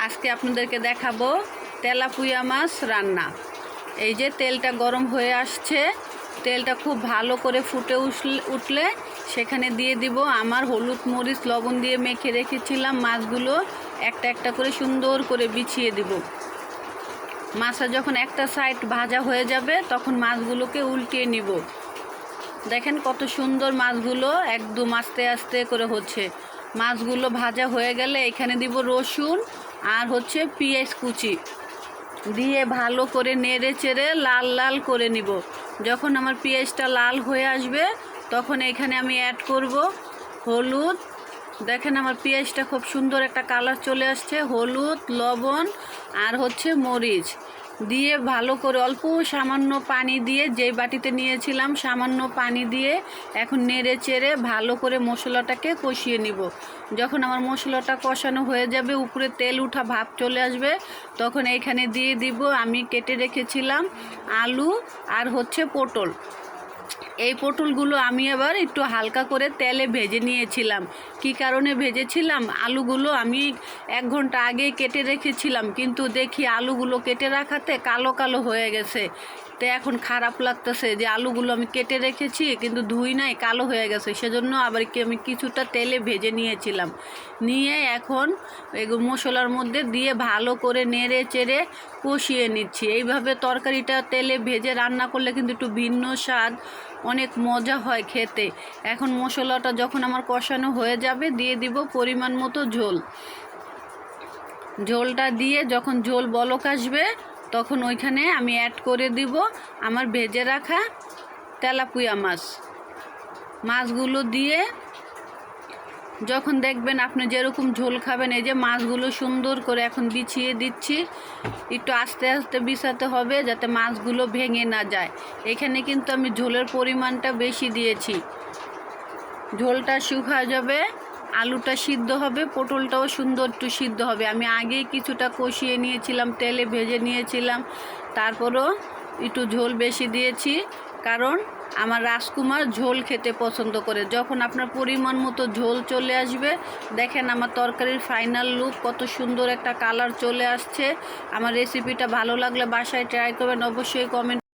আজকে আপনাদেরকে দেখাবো তেলাপুয়া মাছ রান্না। এই যে তেলটা গরম হয়ে আসছে, তেলটা খুব ভালো করে ফুটে উঠলে- সেখানে দিয়ে দিব আমার হলুদ মরিচ লবণ দিয়ে মেখে রেখেছিলাম মাছগুলো, একটা একটা করে সুন্দর করে বিছিয়ে দিব। মাছটা যখন একটা সাইড ভাজা হয়ে যাবে তখন মাছগুলোকে উল্টিয়ে নিব। দেখেন কত সুন্দর মাছগুলো একদম আস্তে আস্তে করে হচ্ছে। মাছগুলো ভাজা হয়ে গেলে এখানে দিব রসুন আর হচ্ছে পিঁয়াজ কুচি। দিয়ে ভালো করে নেড়ে চেড়ে লাল লাল করে নিব। যখন আমার পেঁয়াজটা লাল হয়ে আসবে, তখন এখানে আমি অ্যাড করব হলুদ। দেখেন আমার পিঁয়াজটা খুব সুন্দর একটা কালার চলে আসছে, হলুদ, লবণ আর হচ্ছে মরিচ। দিয়ে ভালো করে অল্প সামান্য পানি দিয়ে যেই বাটিতে নিয়েছিলাম সামান্য পানি দিয়ে এখন নেড়ে চেড়ে ভালো করে মশলাটাকে কষিয়ে নিব। যখন আমার মশলাটা কষানো হয়ে যাবে, উপরে তেল উঠা ভাব চলে আসবে, তখন এইখানে দিয়ে দিব, আমি কেটে রেখেছিলাম আলু আর হচ্ছে পটল। এই পটলগুলো আমি আবার একটু হালকা করে তেলে ভেজে নিয়েছিলাম। কি কারণে ভেজেছিলাম? আলুগুলো আমি এক ঘণ্টা আগে কেটে রেখেছিলাম, কিন্তু দেখি আলুগুলো কেটে রাখাতে কালো কালো হয়ে গেছে। তো এখন খারাপ লাগতেছে যে আলুগুলো আমি কেটে রেখেছি, কিন্তু ধুই নাই, কালো হয়ে গেছে। সেজন্য আবার কি আমি কিছুটা তেলে ভেজে নিয়েছিলাম। নিয়ে এখন মশলার মধ্যে দিয়ে ভালো করে নেড়ে চেড়ে কষিয়ে নিচ্ছি। এইভাবে তরকারিটা তেলে ভেজে রান্না করলে কিন্তু একটু ভিন্ন স্বাদ অনেক মজা হয় খেতে। এখন মশলাটা যখন আমার কষানো হয়ে যাবে, দিয়ে দিব পরিমাণ মতো ঝোল। ঝোলটা দিয়ে যখন ঝোল বলক আসবে, তখন ওইখানে আমি অ্যাড করে দিব আমার ভেজে রাখা তেলাপুয়া মাছ। মাছগুলো দিয়ে যখন দেখবেন আপনি যেরকম ঝোল খাবেন, এই যে মাছগুলো সুন্দর করে এখন বিছিয়ে দিচ্ছি, একটু আস্তে আস্তে বিছাতে হবে যাতে মাছগুলো ভেঙে না যায়। এখানে কিন্তু আমি ঝোলের পরিমাণটা বেশি দিয়েছি। ঝোলটা শুকা যাবে, আলুটা সিদ্ধ হবে, পটলটাও সুন্দর একটু সিদ্ধ হবে। আমি আগেই কিছুটা কষিয়ে নিয়েছিলাম, তেলে ভেজে নিয়েছিলাম, তারপরও একটু ঝোল বেশি দিয়েছি। কারণ আমার রাজকুমার ঝোল খেতে পছন্দ করে। যখন আপনার পরিমাণ মতো ঝোল চলে আসবে, দেখেন আমার তরকারির ফাইনাল লুক কত সুন্দর একটা কালার চলে আসছে। আমার রেসিপিটা ভালো লাগলে বাসায় ট্রাই করবেন, অবশ্যই কমেন্ট